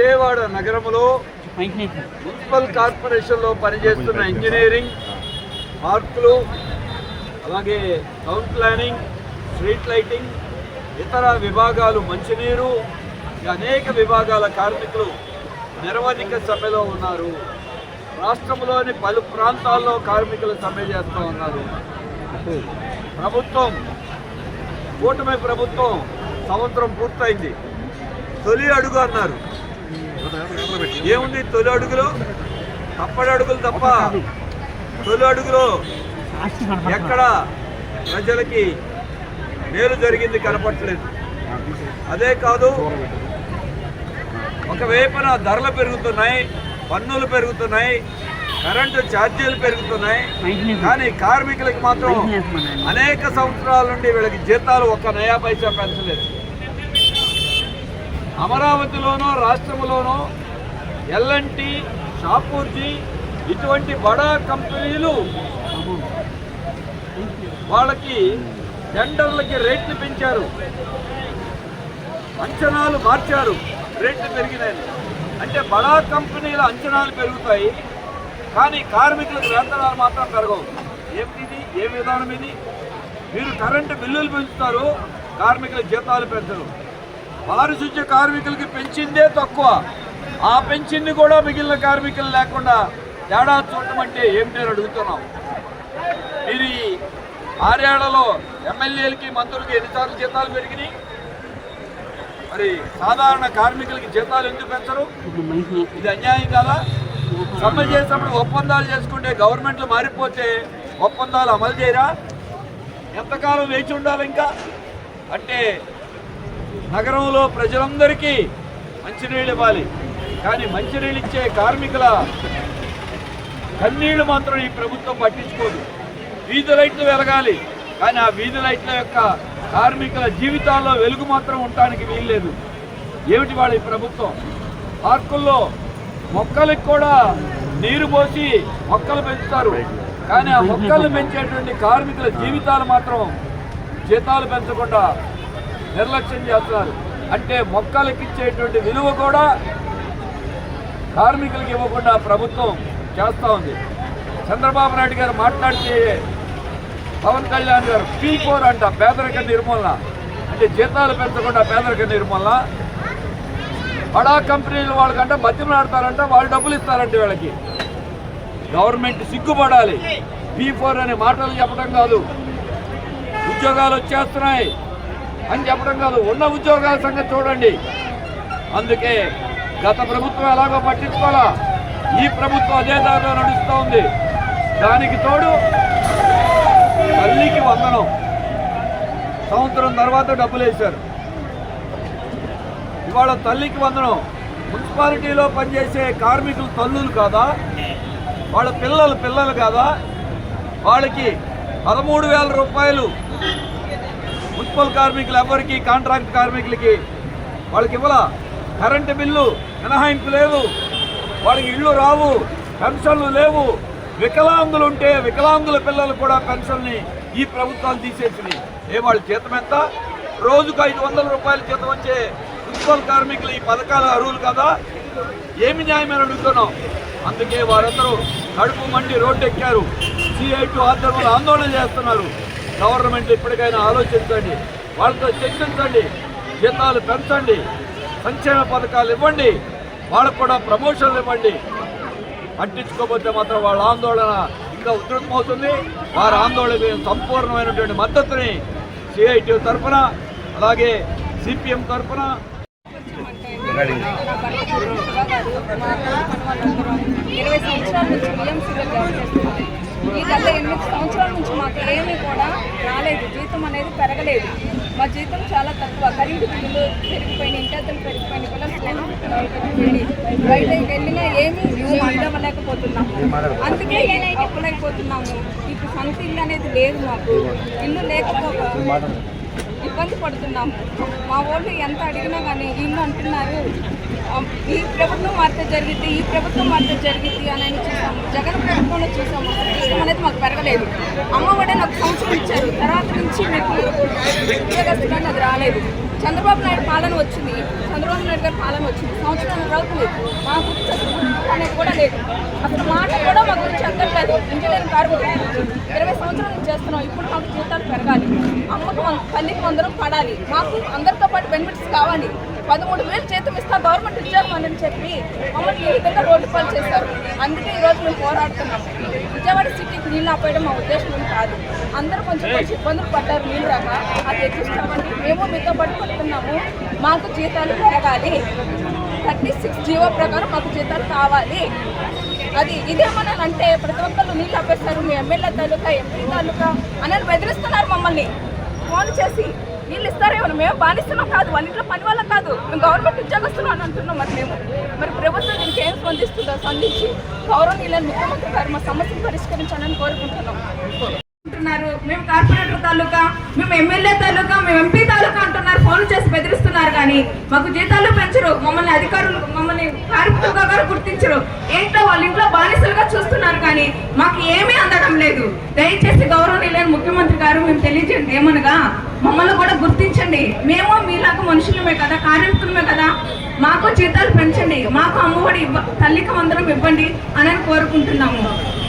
విజయవాడ నగరంలో మున్సిపల్ కార్పొరేషన్లో పనిచేస్తున్న ఇంజనీరింగ్ పార్కులు అలాగే టౌన్ ప్లానింగ్ స్ట్రీట్ లైటింగ్ ఇతర విభాగాలు మంచినీరు అనేక విభాగాల కార్మికులు నిరవధిక సమ్మెలో ఉన్నారు. రాష్ట్రంలోని పలు ప్రాంతాల్లో కార్మికులు సమ్మె చేస్తూ ఉన్నారు. ప్రభుత్వం కూటమి ప్రభుత్వం సంవత్సరం పూర్తయింది. తొలి అడుగు అన్నారు. ఏముంది తొలి అడుగులు? తప్పటి అడుగులు తప్ప. తొలి అడుగులో ఎక్కడ ప్రజలకి మేలు జరిగింది కనపట్లేదు అదే కాదు ఒకవైపున ధరలు పెరుగుతున్నాయి పన్నులు పెరుగుతున్నాయి కరెంటు ఛార్జీలు పెరుగుతున్నాయి. కానీ కార్మికులకు మాత్రం అనేక సంవత్సరాల నుండి వీళ్ళకి జీతాలు ఒక్క నయా పైసా పెంచలేదు. అమరావతిలోనో రాష్ట్రంలోనో ఎల్ఎన్టీ షాపూర్జీ ఇటువంటి బడా కంపెనీలు వాళ్ళకి టెండర్లకి రేట్లు పెంచారు. అంచనాలు మార్చారు. రేట్లు పెరిగినాయి. అంటే బడా కంపెనీల అంచనాలు పెరుగుతాయి కానీ కార్మికులకు వేతనాలు మాత్రం పెరగవు. ఏమిటి ఏ విధానం ఇది? మీరు కరెంటు బిల్లులు పెంచుతారు కార్మికుల జీతాలు పెంచరు. పారిశుద్ధ్య కార్మికులకి పెంచిందే తక్కువ. ఆ పెంచింది కూడా మిగిలిన కార్మికులు లేకుండా తేడా చూడటం అంటే ఏమిటని అడుగుతున్నాం. మీరు ఈ ఆరేళ్ళలో ఎమ్మెల్యేలకి మంత్రులకి ఎన్నిసార్లు జీతాలు పెరిగినాయి? మరి సాధారణ కార్మికులకి జీతాలు ఎందుకు పెంచరు? ఇది అన్యాయం కదా? సమ్మె చేసినప్పుడు ఒప్పందాలు చేసుకుంటే గవర్నమెంట్లు మారిపోతే ఒప్పందాలు అమలు చేయరా? ఎంతకాలం వేచి ఉండాలి ఇంకా? అంటే నగరంలో ప్రజలందరికీ మంచినీళ్ళు ఇవ్వాలి. కానీ మంచినీళ్ళు ఇచ్చే కార్మికుల కన్నీళ్ళు మాత్రం ఈ ప్రభుత్వం పట్టించుకోదు. వీధి లైట్లు వెలగాలి. కానీ ఆ వీధి లైట్ల యొక్క కార్మికుల జీవితాల్లో వెలుగు మాత్రం ఉండటానికి వీల్లేదు. ఏమిటి వాళ్ళ ఈ ప్రభుత్వం? పార్కుల్లో మొక్కలకు కూడా నీరు పోసి మొక్కలు పెంచుతారు. కానీ ఆ మొక్కలు పెంచేటువంటి కార్మికుల జీవితాలు మాత్రం జీతాలు పెంచకుండా నిర్లక్ష్యం చేస్తున్నారు. అంటే మొక్కలకి ఇచ్చేటువంటి విలువ కూడా కార్మికులకు ఇవ్వకుండా ప్రభుత్వం చేస్తూ ఉంది. చంద్రబాబు నాయుడు గారు మాట్లాడితే పవన్ కళ్యాణ్ గారు పీ ఫోర్ అంట పేదరిక నిర్మూలన. అంటే జీతాలు పెంచకుండా పేదరిక నిర్మూలన. బడా కంపెనీలు వాళ్ళకంటే బతిమలాడతారంట వాళ్ళు డబ్బులు ఇస్తారంట వీళ్ళకి. గవర్నమెంట్ సిగ్గుపడాలి. పీ ఫోర్ అనే మాటలు చెప్పడం కాదు. ఉద్యోగాలు వచ్చేస్తున్నాయి. అని చెప్పడం కాదు ఉన్న ఉద్యోగాల సంగతి చూడండి. అందుకే గత ప్రభుత్వం ఎలాగో పట్టించుకోవాలా? ఈ ప్రభుత్వం అదే దారిలో నడుస్తూ ఉంది. దానికి తోడు తల్లికి వందనం. సంవత్సరం తర్వాత డబ్బులు వేశారు. ఇవాళ తల్లికి వందనం. మున్సిపాలిటీలో పనిచేసే కార్మికులు తల్లులు కాదా? వాళ్ళ పిల్లలు పిల్లలు కాదా? వాళ్ళకి పదమూడు వేల రూపాయలు మున్సిపల్ కార్మికులు ఎవరికి కాంట్రాక్ట్ కార్మికులకి వాళ్ళకి ఇవ్వాల? కరెంటు బిల్లు మినహాయింపు లేదు వాళ్ళకి ఇళ్ళు రావు పెన్షన్లు లేవు. వికలాంగులు ఉంటే వికలాంగుల పిల్లలు కూడా పెన్షన్ని ఈ ప్రభుత్వాలు తీసేసింది ఏ వాళ్ళ జీతం ఎంత రోజుకు ఐదు వందల రూపాయల జీతం వచ్చే మున్సిపల్ కార్మికులు ఈ పథకాల అర్హులు కదా? ఏమి న్యాయమని అడుగుతున్నాం? అందుకే వారందరూ కడుపు మండి రోడ్డు ఎక్కారు టు ఆధ్వర్యంలో ఆందోళన చేస్తున్నారు. గవర్నమెంట్ ఇప్పటికైనా ఆలోచించండి వాళ్ళతో చర్చించండి జీతాలు పెంచండి సంక్షేమ పథకాలు ఇవ్వండి వాళ్ళకు కూడా ప్రమోషన్లు ఇవ్వండి. పట్టించుకోకపోతే మాత్రం వాళ్ళ ఆందోళన ఇంకా ఉధృతమవుతుంది. వారి ఆందోళనకు సంపూర్ణమైనటువంటి మద్దతుని సిఐటి తరఫున అలాగే సిపిఎం తరఫున ఇరవై సంవత్సరాల నుంచి బిఎంసీలో జాబ్ ఈ గత ఎనిమిది సంవత్సరాల నుంచి మాకు ఏమీ కూడా రాలేదు. జీతం అనేది పెరగలేదు. మా జీతం చాలా తక్కువ. కరెంటు బిల్లులు పెరిగిపోయినాయి ఇంటర్లు పెరిగిపోయినాయి పిల్లలు స్కూల్ వెళ్ళినా ఏమీ ఇవ్వలేకపోతున్నాము అందుకే అప్పులైపోతున్నాము. ఇప్పుడు సొంత ఇల్లు అనేది లేదు మాకు. ఇల్లు లేకపోక ఇబ్బంది పడుతున్నాము. మా వాళ్ళు ఎంత అడిగినా కానీ ఇల్లు అంటున్నారు. ఈ ప్రభుత్వం మార్పు జరిగింది ఈ ప్రభుత్వం మార్పు జరిగింది అని అని చూసాము. జగన్ ప్రభుత్వంలో చూసాము. ఇష్టం అనేది మాకు పెరగలేదు. అమ్మ ఒడి నాకు సంవత్సరం ఇచ్చారు. తర్వాత నుంచి మీకు ఉద్యోగస్తులు అది రాలేదు. చంద్రబాబు నాయుడు పాలన వచ్చింది. చంద్రబాబు నాయుడు గారి పాలన వచ్చింది. సంవత్సరం రావట్లేదు మా గురించి అనేది కూడా లేదు. అసలు మాట కూడా మా గురించి అందట్లేదు ఇంజనీరింగ్ కార్మికుల ఇరవై సంవత్సరాల నుంచి చేస్తున్నాం. ఇప్పుడు మాకు జీతాలు పెరగాలి. అమ్మకు వం- తల్లికి అందరం పడాలి. మాకు అందరితో పాటు బెనిఫిట్స్ కావాలి. పదమూడు వేలు జీతం ఇస్తా గవర్నమెంట్ ఉద్యోగం చెప్పి మమ్మల్ని ఈ విధంగా రోడ్డు పాలు చేశారు. అందుకే ఈ రోజు మేము పోరాడుతున్నాం. విజయవాడ సిటీకి నీళ్ళు ఆపేయడం మా ఉద్దేశం కాదు. అందరూ కొంచెం కొంచెం ఇబ్బందులు పడ్డారు నీళ్ళు రాక. అది ఎక్కిస్తామండి మేము మీతో పట్టుకుంటున్నాము. మాకు జీతాలు పెరగాలి. థర్టీ సిక్స్ జీవో ప్రకారం మాకు జీతాలు కావాలి. అది ఇదేమన్నా అంటే ప్రతి ఒక్కళ్ళు నీళ్ళు ఆపేస్తారు. మీ ఎమ్మెల్యే తాలూకా ఎంపీ తాలూకా అని బెదిరిస్తున్నారు మమ్మల్ని. ఫోన్ చేసి వీళ్ళు ఇస్తారేమో మేము బానిస్తున్నాం కాదు వాళ్ళ ఇంట్లో పని వాళ్ళ కాదు. మేము గవర్నమెంట్ ఉద్యోగస్తున్నాం అని అంటున్నాం మరి మేము. మరి ప్రభుత్వం దీనికి ఏం స్పందిస్తుందో స్పందించి గౌరవనీయులను ముఖ్యమంత్రి గారు మా సమస్యను పరిష్కరించాలని కోరుకుంటున్నాం. అంటున్నారు. మేము కార్పొరేటర్ తాలూకా మేము ఎమ్మెల్యే తాలూకా మేము ఎంపీ తాలూకా అంటున్నారు. ఫోన్ చేసి బెదిరిస్తున్నారు కానీ మాకు జీతాలు పెంచరు. మమ్మల్ని అధికారులు మమ్మల్ని కార్మికులుగా గారు గుర్తించరు. ఏంటో వాళ్ళ ఇంట్లో బానిసలుగా చూస్తున్నారు కానీ మాకు ఏమీ అందడం లేదు. దయచేసి గౌరవనీయులైన ముఖ్యమంత్రి గారు మేము తెలియజేయండి. ఏమనగా? మమ్మల్ని కూడా గుర్తించండి. మేము మీలాగా మనుషులమే కదా కార్మికులమే కదా. మాకు జీతాలు పెంచండి. మాకు అమ్మఒడి ఇవ్వ తల్లికి అందరం ఇవ్వండి అని కోరుకుంటున్నాము.